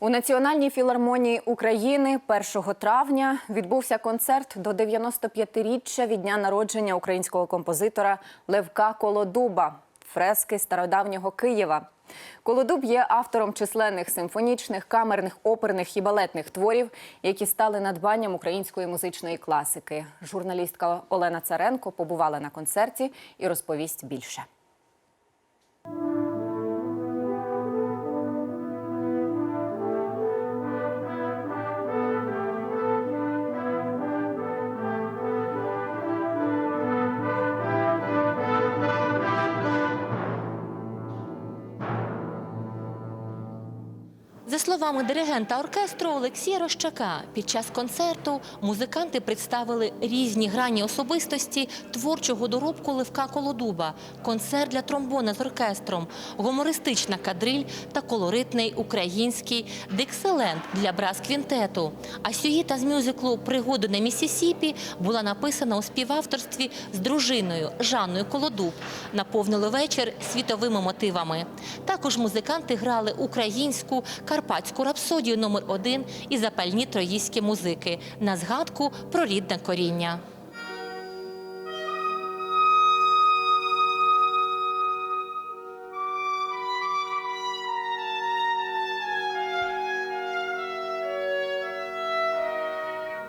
У Національній філармонії України 1 травня відбувся концерт до 95-річчя від дня народження українського композитора Левка Колодуба фрески стародавнього Києва. Колодуб є автором численних симфонічних, камерних, оперних і балетних творів, які стали надбанням української музичної класики. Журналістка Олена Царенко побувала на концерті і розповість більше. За словами диригента оркестру Олексія Рощака, під час концерту музиканти представили різні грані особистості творчого доробку Левка Колодуба, концерт для тромбона з оркестром, гумористична кадриль та колоритний український дикселент для брас-квінтету. А сюїта з мюзиклу Пригоди на Місісіпі була написана у співавторстві з дружиною Жанною Колодуб. Наповнили вечір світовими мотивами. Також музиканти грали українську карпатську рапсодію номер 1 і запальні троїські музики на згадку про рідне коріння.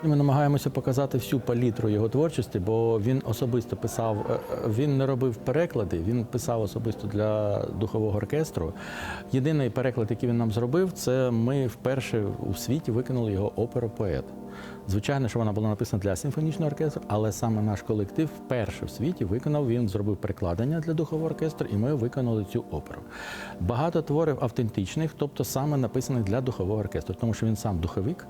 Ми намагаємося показати всю палітру його творчості, бо він особисто писав, е, е, він не робив переклади, він писав особисто для духового оркестру. Єдиний переклад, який він нам зробив, це ми вперше у світі виконали його оперу Поет. Звичайно, що вона була написана для симфонічного оркестру, але саме наш колектив вперше в світі виконав. Він зробив перекладення для духового оркестру, і ми виконали цю оперу. Багато творів автентичних, тобто саме написаних для духового оркестру, тому що він сам духовик.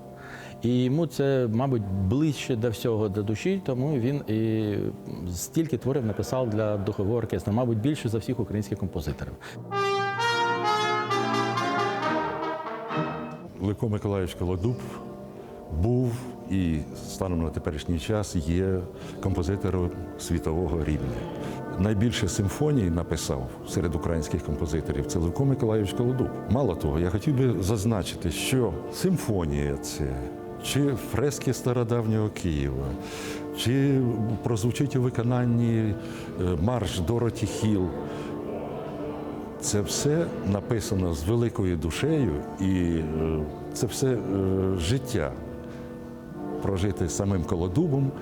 І йому це, мабуть, ближче до всього до душі, тому він і стільки творів написав для духового оркестру, мабуть, більше за всіх українських композиторів. Лико Миколаївич Колодуб був і станом на теперішній час є композитором світового рівня. Найбільше симфоній написав серед українських композиторів це Левко Миколаївич Колодуб. Мало того, я хотів би зазначити, що симфонія це чи фрески стародавнього Києва, чи прозвучить у виконанні е, марш Дороті Хіл. Це все написано з великою душею, і е, це все е, життя прожити самим колодубом.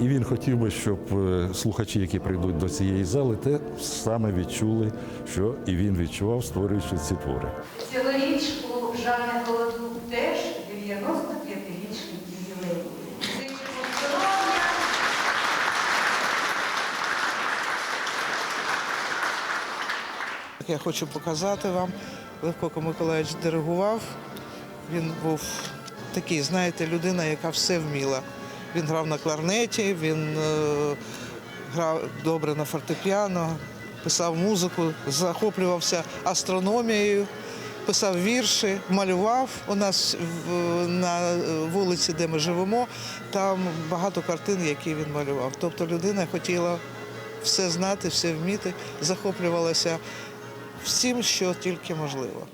І він хотів би, щоб е, слухачі, які прийдуть до цієї зали, те саме відчули, що і він відчував, створюючи ці твори. Цьогоріч у Жанни Холодук теж 95-річний ювілей. Я хочу показати вам. Левко Миколаївич диригував. Він був такий, знаєте, людина, яка все вміла. Він грав на кларнеті, він е, грав добре на фортепіано, писав музику, захоплювався астрономією, писав вірші, малював. У нас на вулиці, де ми живемо, там багато картин, які він малював. Тобто людина хотіла все знати, все вміти, захоплювалася всім, що тільки можливо.